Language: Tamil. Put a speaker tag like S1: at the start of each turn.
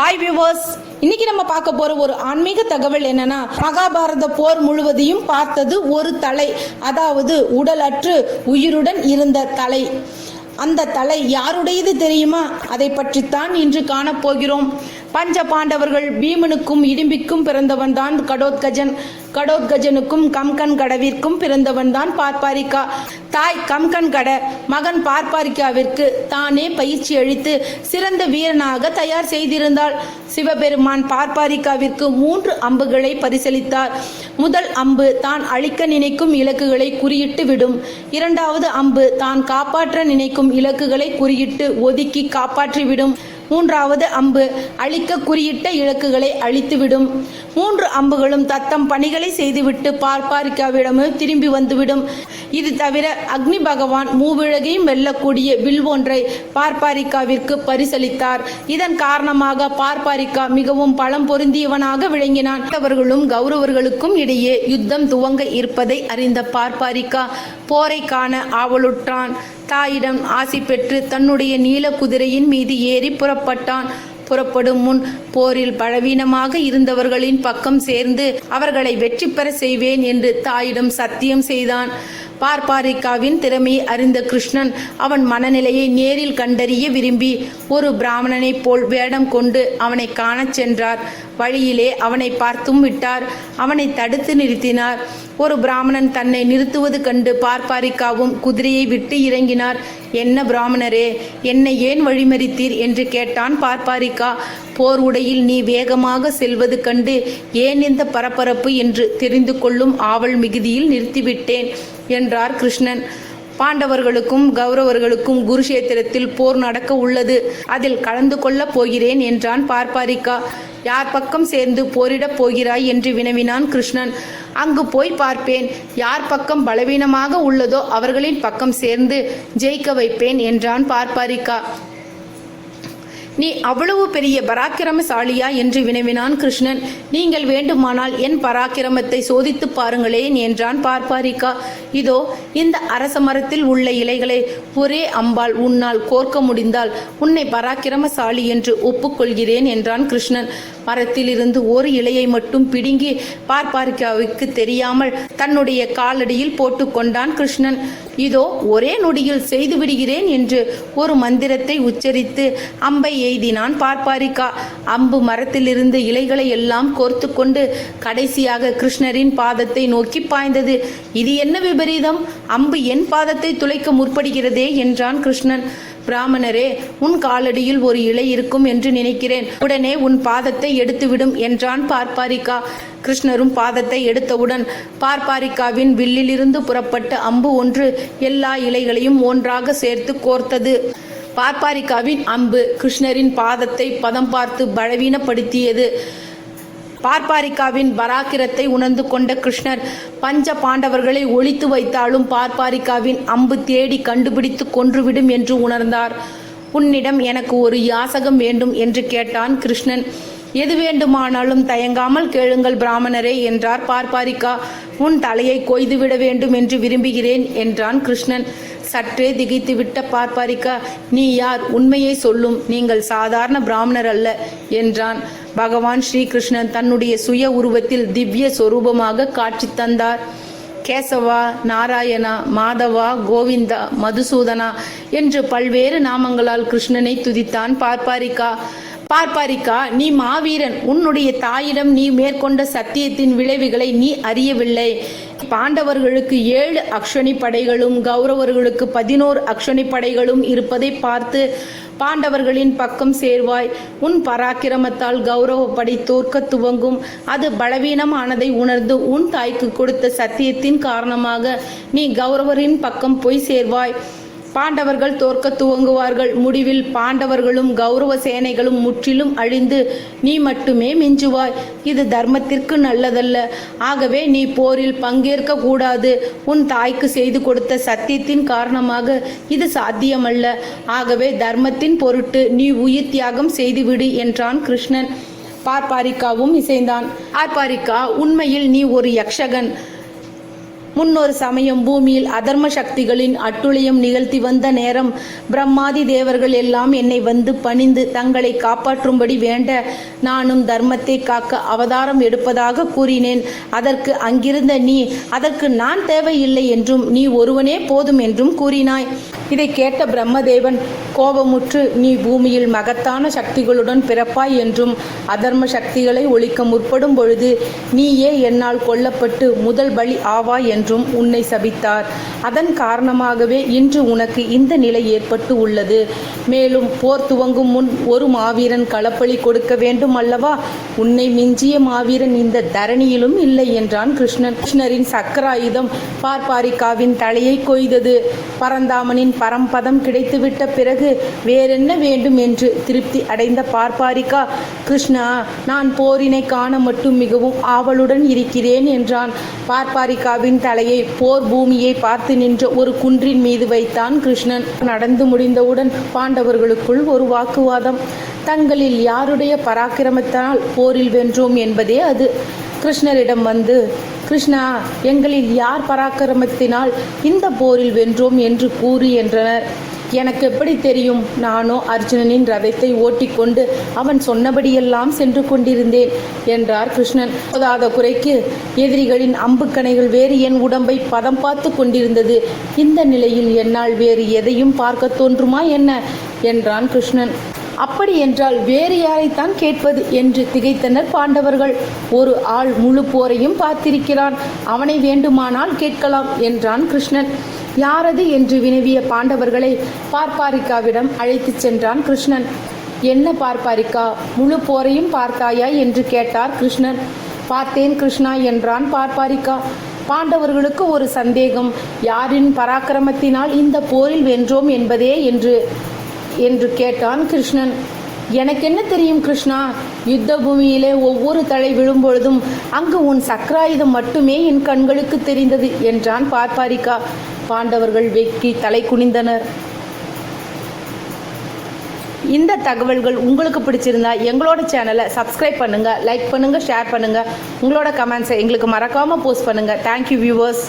S1: ஹாய் வியூவர்ஸ் இன்னைக்கு நம்ம பார்க்க போற ஒரு ஆன்மீக தகவல் என்னன்னா மகாபாரத போர் முழுவதையும் பார்த்தது ஒரு தலை அதாவது உடலற்று உயிருடன் இருந்த தலை. அந்த தலை யாருடையது தெரியுமா? அதை பற்றித்தான் இன்று காணப்போகிறோம். பஞ்ச பாண்டவர்கள் பீமனுக்கும் இடிம்பிக்கும் பிறந்தவன் தான் கடோத்கஜன். கடோத்கஜனுக்கும் கம்கன் கடவிற்கும் பிறந்தவன் தான் பார்ப்பாரிக்கா. தாய் கம்கன் கட மகன் பார்ப்பாரிக்காவிற்கு தானே பயிற்சி அளித்து சிறந்த வீரனாக தயார் செய்திருந்தாள். சிவபெருமான் பார்ப்பாரிக்காவிற்கு மூன்று அம்புகளை பரிசளித்தார். முதல் அம்பு தான் அழிக்க நினைக்கும் இலக்குகளை குறியிட்டு விடும். இரண்டாவது அம்பு தான் காப்பாற்ற நினைக்கும் இலக்குகளை குறியிட்டு ஒதுக்கி காப்பாற்றிவிடும். மூன்றாவது அம்பு அழிக்க குறியிட்ட இலக்குகளை அழித்துவிடும். மூன்று அம்புகளும் தத்தம் பணிகளை செய்துவிட்டு பார்ப்பாரிக்காவிடமே திரும்பி வந்துவிடும். இது தவிர அக்னி பகவான் மூவிழகையும் வெல்லக்கூடிய வில் ஒன்றை பார்ப்பாரிக்காவிற்கு பரிசளித்தார். இதன் காரணமாக பார்ப்பாரிக்கா மிகவும் பலம் பொருந்தியவனாக விளங்கினான். அவர்களும் கௌரவர்களுக்கும் இடையே யுத்தம் துவங்க இருப்பதை அறிந்த பார்ப்பாரிக்கா போரை காண ஆவலுற்றான். தாயிடம் ஆசி பெற்று தன்னுடைய நீல குதிரையின் மீது ஏறி புறப்பட்டான். புறப்படும் முன் போரில் பலவீனமாக இருந்தவர்களின் பக்கம் சேர்ந்து அவர்களை வெற்றி பெற செய்வேன் என்று தாயிடம் சத்தியம் செய்தான். பார்பாரிக்காவின் திறமையை அறிந்த கிருஷ்ணன் அவன் மனநிலையை நேரில் கண்டறிய விரும்பி ஒரு பிராமணனைப் போல் வேடம் கொண்டு அவனை காணச் சென்றார். வழியிலே அவனை பார்த்தும் விட்டார். அவனை தடுத்து நிறுத்தினார். ஒரு பிராமணன் தன்னை நிறுத்துவது கண்டு பார்ப்பாரிக்காவும் குதிரையை விட்டு இறங்கினார். என்ன பிராமணரே என்னை ஏன் வழிமறித்தீர் என்று கேட்டான் பார்ப்பாரிக்கா. போர் உடையில் நீ வேகமாக செல்வது கண்டு ஏன் இந்த பரபரப்பு என்று தெரிந்து கொள்ளும் ஆவல் மிகுதியில் நிறுத்திவிட்டேன் என்றார் கிருஷ்ணன். பாண்டவர்களுக்கும் கௌரவர்களுக்கும் குருஷேத்திரத்தில் போர் நடக்க உள்ளது. அதில் கலந்து கொள்ளப் போகிறேன் என்றான் பார்ப்பாரிக்கா. யார் பக்கம் சேர்ந்து போரிடப் போகிறாய் என்று வினவினான் கிருஷ்ணன். அங்கு போய் பார்ப்பேன். யார் பக்கம் பலவீனமாக உள்ளதோ அவர்களின் பக்கம் சேர்ந்து ஜெயிக்க வைப்பேன் என்றான் பார்ப்பாரிக்கா. நீ அவ்வளவு பெரிய பராக்கிரமசாலியா என்று வினவினான் கிருஷ்ணன். நீங்கள் வேண்டுமானால் என் பராக்கிரமத்தை சோதித்து பாருங்களேன் என்றான் பார்ப்பாரிக்கா இதோ இந்த அரச மரத்தில் உள்ள இலைகளை ஒரே அம்பாள் உன்னால் கோர்க்க முடிந்தால் உன்னை பராக்கிரமசாலி என்று ஒப்புக்கொள்கிறேன் என்றான் கிருஷ்ணன். மரத்தில் இருந்து ஒரு இலையை மட்டும் பிடுங்கி பார்ப்பாரிக்காவுக்கு தெரியாமல் தன்னுடைய காலடியில் போட்டுக்கொண்டான் கிருஷ்ணன். இதோ ஒரே நொடியில் செய்து விடுகிறேன் என்று ஒரு மந்திரத்தை உச்சரித்து அம்பை எய்தினான் பார்ப்பாரிக்கா. அம்பு மரத்திலிருந்து இலைகளை எல்லாம் கோர்த்து கொண்டு கடைசியாக கிருஷ்ணரின் பாதத்தை நோக்கி பாய்ந்தது. இது என்ன விபரீதம்? அம்பு என் பாதத்தை துளைக்க முற்படுகிறதே என்றான் கிருஷ்ணன். பிராமணரே உன் காலடியில் ஒரு இலை இருக்கும் என்று நினைக்கிறேன். உடனே உன் பாதத்தை எடுத்துவிடும் என்றான் பார்ப்பாரிக்கா கிருஷ்ணரும் பாதத்தை எடுத்தவுடன் பார்ப்பாரிக்காவின் வில்லிலிருந்து புறப்பட்ட அம்பு ஒன்று எல்லா இலைகளையும் ஒன்றாக சேர்த்து கோர்த்தது. பார்ப்பாரிக்காவின் அம்பு கிருஷ்ணரின் பாதத்தை பதம் பார்த்து பலவீனப்படுத்தியது. பார்ப்பாரிக்காவின் பராக்கிரத்தை உணர்ந்து கொண்ட கிருஷ்ணர் பஞ்ச பாண்டவர்களை ஒழித்து வைத்தாலும் பார்ப்பாரிக்காவின் அம்பு தேடி கண்டுபிடித்து கொன்றுவிடும் என்று உணர்ந்தார். உன்னிடம் எனக்கு ஒரு யாசகம் வேண்டும் என்று கேட்டான் கிருஷ்ணன். எது வேண்டுமானாலும் தயங்காமல் கேளுங்கள் பிராமணரே என்றார் பார்ப்பாரிக்கா. உன் தலையை கொய்துவிட வேண்டும் என்று விரும்புகிறேன் என்றான் கிருஷ்ணன். சற்றே திகைத்துவிட்ட பார்ப்பாரிக்கா நீ யார்? உண்மையை சொல்லும். நீங்கள் சாதாரண பிராமணர் அல்ல என்றான். பகவான் ஸ்ரீகிருஷ்ணன் தன்னுடைய சுய உருவத்தில் திவ்ய சொரூபமாக காட்சி தந்தார். கேசவா நாராயணா மாதவா கோவிந்தா மதுசூதனா என்று பல்வேறு நாமங்களால் கிருஷ்ணனை துதித்தான் பார்ப்பாரிக்கா பார்ப்பாரிக்கா நீ மாவீரன். உன்னுடைய தாயிடம் நீ மேற்கொண்ட சத்தியத்தின் விளைவுகளை நீ அறியவில்லை. பாண்டவர்களுக்கு ஏழு அக்ஷனி படைகளும் கௌரவர்களுக்கு பதினோரு அக்ஷனி படைகளும் இருப்பதை பார்த்து பாண்டவர்களின் பக்கம் சேர்வாய். உன் பராக்கிரமத்தால் கௌரவப்படை தோற்க துவங்கும். அது பலவீனமானதை உணர்ந்து உன் தாய்க்கு கொடுத்த சத்தியத்தின் காரணமாக நீ கௌரவரின் பக்கம் போய் சேர்வாய். பாண்டவர்கள் தோற்க துவங்குவார்கள். முடிவில் பாண்டவர்களும் கௌரவ சேனைகளும் முற்றிலும் அழிந்து நீ மட்டுமே மிஞ்சுவாய். இது தர்மத்திற்கு நல்லதல்ல. ஆகவே நீ போரில் பங்கேற்க கூடாது. உன் தாய்க்கு செய்து கொடுத்த சத்தியத்தின் காரணமாக இது சாத்தியமல்ல. ஆகவே தர்மத்தின் பொருட்டு நீ உயிர் தியாகம் செய்துவிடு என்றான் கிருஷ்ணன். பார்ப்பாரிக்காவும் இசைந்தான். ஆர்ப்பாரிக்கா உண்மையில் நீ ஒரு யக்ஷகன். முன்னொரு சமயம் பூமியில் அதர்ம சக்திகளின் அட்டுழியம் நிகழ்த்தி வந்த நேரம் பிரம்மாதி தேவர்கள் எல்லாம் என்னை வந்து பணிந்து தங்களை காப்பாற்றும்படி வேண்ட நானும் தர்மத்தை காக்க அவதாரம் எடுப்பதாக கூறினேன். அதற்கு அங்கிருந்த நீ அதற்கு நான் தேவையில்லை என்றும் நீ ஒருவனே போதும் என்றும் கூறினாய். இதை கேட்ட பிரம்மதேவன் கோபமுற்று நீ பூமியில் மகத்தான சக்திகளுடன் பிறப்பாய் என்றும் அதர்ம சக்திகளை ஒழிக்க முற்படும் பொழுது நீயே என்னால் கொல்லப்பட்டு முதல் பலி ஆவாய் என்றும் உன்னை சபித்தார். அதன் காரணமாகவே இன்று உனக்கு இந்த நிலை ஏற்பட்டு உள்ளது. மேலும் போர் துவங்கும் முன் ஒரு மாவீரன் களப்பலி கொடுக்க வேண்டும் அல்லவா? உன்னை மிஞ்சிய மாவீரன் இந்த தரணியிலும் இல்லை என்றான் கிருஷ்ணன். கிருஷ்ணரின் சக்கராயுதம் பார்ப்பாரிக்காவின் தலையை கொய்தது. பரந்தாமனின் பரம்பதம் கிடைத்துவிட்ட பிறகு வேறென்ன வேண்டும் என்று திருப்தி அடைந்த பார்ப்பாரிக்கா கிருஷ்ணா நான் போரினை காண மட்டும் மிகவும் ஆவலுடன் இருக்கிறேன் என்றான். பார்ப்பாரிக்காவின் தலையை போர் பூமியை பார்த்து நின்ற ஒரு குன்றின் மீது வைத்தான் கிருஷ்ணன். நடந்து முடிந்தவுடன் பாண்டவர்களுக்குள் ஒரு வாக்குவாதம். தங்களில் யாருடைய பராக்கிரமத்தினால் போரில் வென்றோம் என்பதே அது. கிருஷ்ணரிடம் வந்து கிருஷ்ணா எங்களில் யார் பராக்கிரமத்தினால் இந்த போரில் வென்றோம் என்று கூறு என்றனர். எனக்கு எப்படி தெரியும்? நானோ அர்ஜுனனின் ரதத்தை ஓட்டிக்கொண்டு அவன் சொன்னபடியெல்லாம் சென்று கொண்டிருந்தேன் என்றார் கிருஷ்ணன். போதாத குறைக்கு எதிரிகளின் அம்புக்கணைகள் வேறு என் உடம்பை பதம் பார்த்து கொண்டிருந்தது. இந்த நிலையில் என்னால் வேறு எதையும் பார்க்க தோன்றுமா என்ன? என்றான் கிருஷ்ணன். அப்படி என்றால் வேறு யாரைத்தான் கேட்பது என்று திகைத்தனர் பாண்டவர்கள். ஒரு ஆள் முழு போரையும் பார்த்திருக்கிறான். அவனை வேண்டுமானால் கேட்கலாம் என்றான் கிருஷ்ணன். யாரது என்று வினவிய பாண்டவர்களை பார்ப்பாரிக்காவிடம் அழைத்துச் சென்றான் கிருஷ்ணன். என்ன பார்ப்பாரிக்கா? முழு போரையும் பார்த்தாயா? என்று கேட்டார் கிருஷ்ணன். பார்த்தேன் கிருஷ்ணா என்றான் பார்ப்பாரிக்கா. பாண்டவர்களுக்கு ஒரு சந்தேகம். யாரின் பராக்கிரமத்தினால் இந்த போரில் வென்றோம் என்பதே என்று என்று கேட்டான் கிருஷ்ணன். எனக்கு என்ன தெரியும் கிருஷ்ணா? யுத்த பூமியிலே ஒவ்வொரு தலை விழும்பொழுதும் அங்கு உன் சக்கராயுதம் மட்டுமே என் கண்களுக்கு தெரிந்தது என்றான் பார்ப்பாரிக்கா பாண்டவர்கள் வெக்கி தலை குனிந்தனர். இந்த தகவல்கள் உங்களுக்கு பிடிச்சிருந்தா எங்களோட சேனலை சப்ஸ்கிரைப் பண்ணுங்க லைக் பண்ணுங்க ஷேர் பண்ணுங்க. உங்களோட கமெண்ட்ஸை எங்களுக்கு மறக்காம போஸ்ட் பண்ணுங்க. Thank you viewers